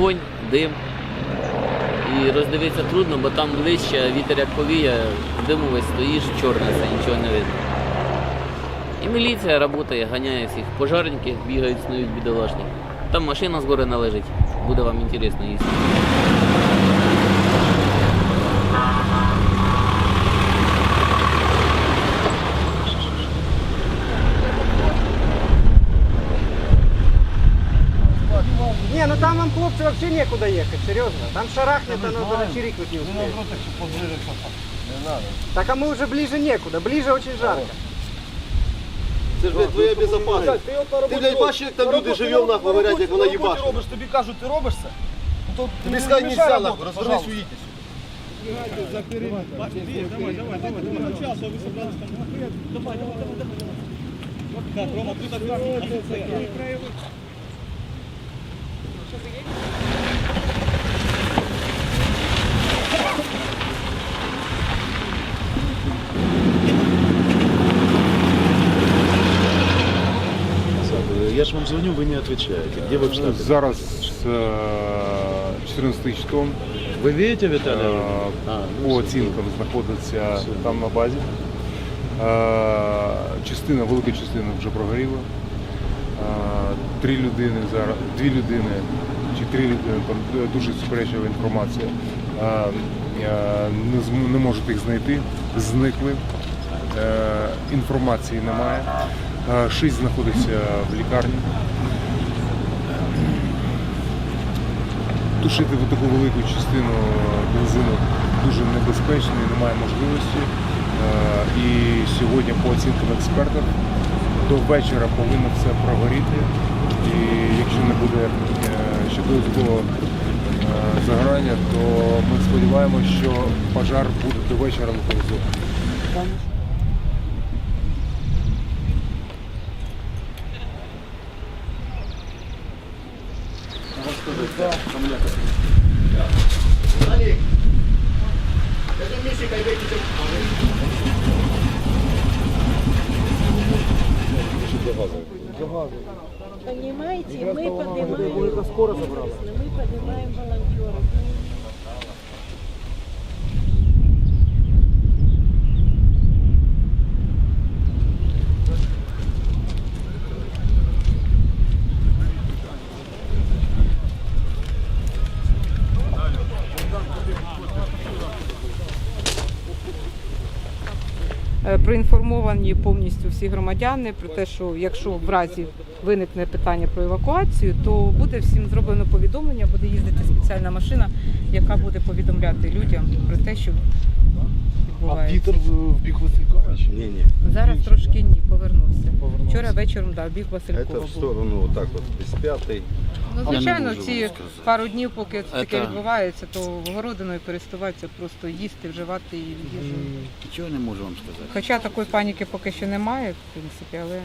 огонь, дим. І роздивитися трудно, бо там ближче вітер як повіє, диму весь стоїш, чорне, це нічого не видно. І міліція працює, ганяє всіх. Пожарники бігають, снують бідолашні. Там машина згори належить. Буде вам інтересно їсти. Не, ну там вам, хлопцы, вообще некуда ехать, серьезно. Там шарахнет, оно даже чирикнуть не успеет. Так а мы уже ближе некуда, ближе очень жарко. Це ж блядь, твоя безопасність. Ти, блядь, бачиш, як там люди живемо, нахуй, говорять, як вона Ти їбашить. робиш, тобі кажуть, ти робиш це? Ну, то ти Тобі не скай мішай нельзя, роботу, нахуй, розвернись, пожалуйста. уїдьте сюди. Я же вам звоню, вы не отвечаете. Где вы в штабе? Зараз е, 14 тисяч тонн Вы видите, Виталий? е, А, ну, по все. оцінкам знаходиться Все. там на базі. Е, Частина, велика частина вже прогоріла. Е, Три людини зараз, дві людини чи три там дуже суперечлива інформація. е, е, Не, не можуть їх знайти, зникли. Е, Інформації немає. Е, Шість знаходиться в лікарні. Тушити в таку велику частину бензину дуже небезпечно і немає можливості. Е, І сьогодні, по оцінкам експертів, до вечора повинно все прогоріти. І якщо не буде ще е, загорання, то ми сподіваємося, що пожар буде до вечора локалізований. Понимаете, мы поднимаем, мы поднимаем волонтеров. Е, Проінформовані повністю всі громадяни про те, що якщо в разі виникне питання про евакуацію, то буде всім зроблено повідомлення, буде їздити спеціальна машина, яка буде повідомляти людям про те, що Пітер в в бік Васильковича? Ні, ні. Зараз трошки ні, повернувся. Повернувся. Вчора вечором да, бік Це Василькова в був. сторону, отак от, з п'ятий. Ну, звичайно, ці пару днів, поки це таке відбувається, то городиною користуватися, просто їсти, вживати їжу. Нічого не можу вам сказати. Хоча такої паніки поки що немає, в принципі, але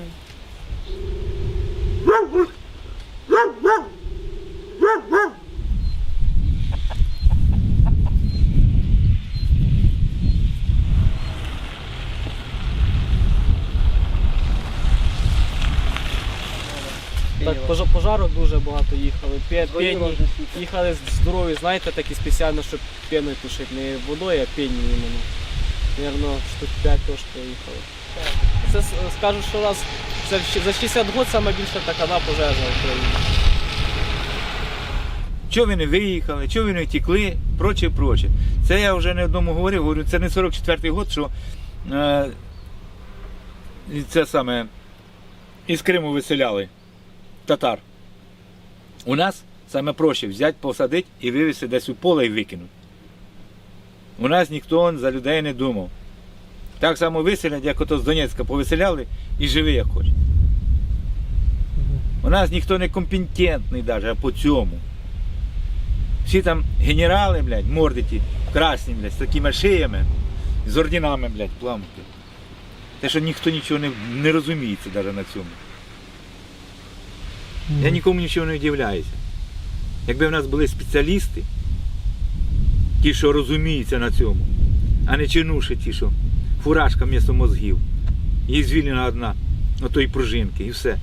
Так, пожарок дуже багато їхали. Пе- Пені їхали здорові, знаєте, такі спеціально, щоб пеною тушити. Не водою, а пені іменно. Наверно, штук 5 теж приїхали. Це с- скажу, що у нас це щ- за 60 років саме більша така да, пожежа в Україні. Чого ви не виїхали, чого ви не втекли, проче, проче. Це я вже не одному говорив, говорю, це не 44-й год, що е, і це саме із Криму виселяли татар. У нас саме проще взяти, посадити і вивезти десь у поле і викинути. У нас ніхто за людей не думав. Так само виселять, як ото з Донецька повиселяли і живи як хоче. У нас ніхто не компетентний навіть по цьому. Всі там генерали, блядь, мордиті, красні, блядь, з такими шиями, з орденами, блядь, пламки. Те, що ніхто нічого не, не розуміється навіть на цьому. Я нікому нічого не удивляюся. Якби в нас були спеціалісти, ті, що розуміються на цьому, а не чинуші ті, що фуражка вмісто мозгів. Їй звільнена одна, ото і пружинки, і все.